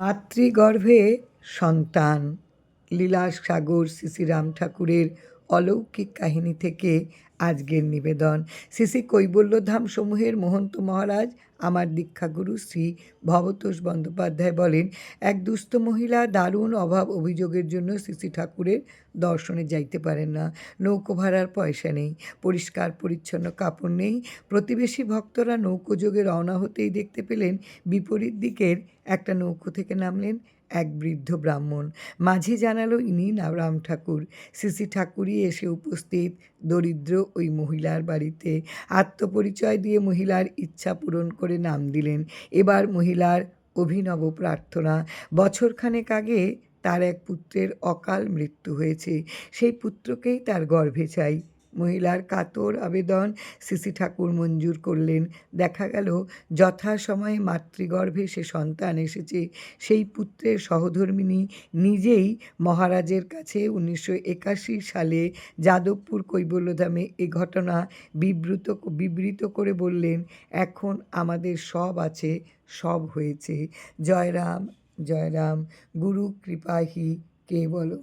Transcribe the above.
মাতৃগর্ভে সন্তান। লীলা সাগর শ্রী শ্রী রাম ঠাকুরের অলৌকিক কাহিনী থেকে আজকের নিবেদন। শ্রী কৈবল্যধাম সমূহের মহন্ত মহারাজ, আমার দীক্ষাগুরু শ্রী ভবতোষ বন্দ্যোপাধ্যায় বলেন, এক দুস্থ মহিলা দারুণ অভাব অভিযোগের জন্য শ্রী ঠাকুরের দর্শনে যাইতে পারেন না। নৌকো ভাড়ার পয়সা নেই, পরিষ্কার পরিচ্ছন্ন কাপড় নেই। প্রতিবেশী ভক্তরা নৌকোযোগে রওনা হতেই দেখতে পেলেন, বিপরীত দিকের একটা নৌকো থেকে নামলেন এক বৃদ্ধ ব্রাহ্মণ। মাঝে জানালো ইনি না রাম ঠাকুর। শ্রী ঠাকুরই এসে উপস্থিত, দরিদ্র ওই মহিলার বাড়িতে। আত্মপরিচয় দিয়ে মহিলার ইচ্ছা পূরণ করে নাম দিলেন। এবার মহিলার অভিনব প্রার্থনা। বছরখানেক আগে তার এক পুত্রের অকাল মৃত্যু হয়েছে। সেই পুত্রকেই তার গর্ভে চাই। মহিলার কাতর আবেদন শ্রী ঠাকুর মঞ্জুর করলেন। দেখা গেল, যথাসময়ে মাতৃগর্ভে সে সন্তান এসেছে। সেই পুত্রের সহধর্মিণী নিজেই মহারাজের কাছে উনিশশো একাশি সালে যাদবপুর কৈবল্যধামে এ ঘটনা বিব্রত বিবৃত করে বললেন, এখন আমাদের সব আছে, সব হয়েছে। জয়রাম জয়রাম, গুরু কৃপাহি কে বলো?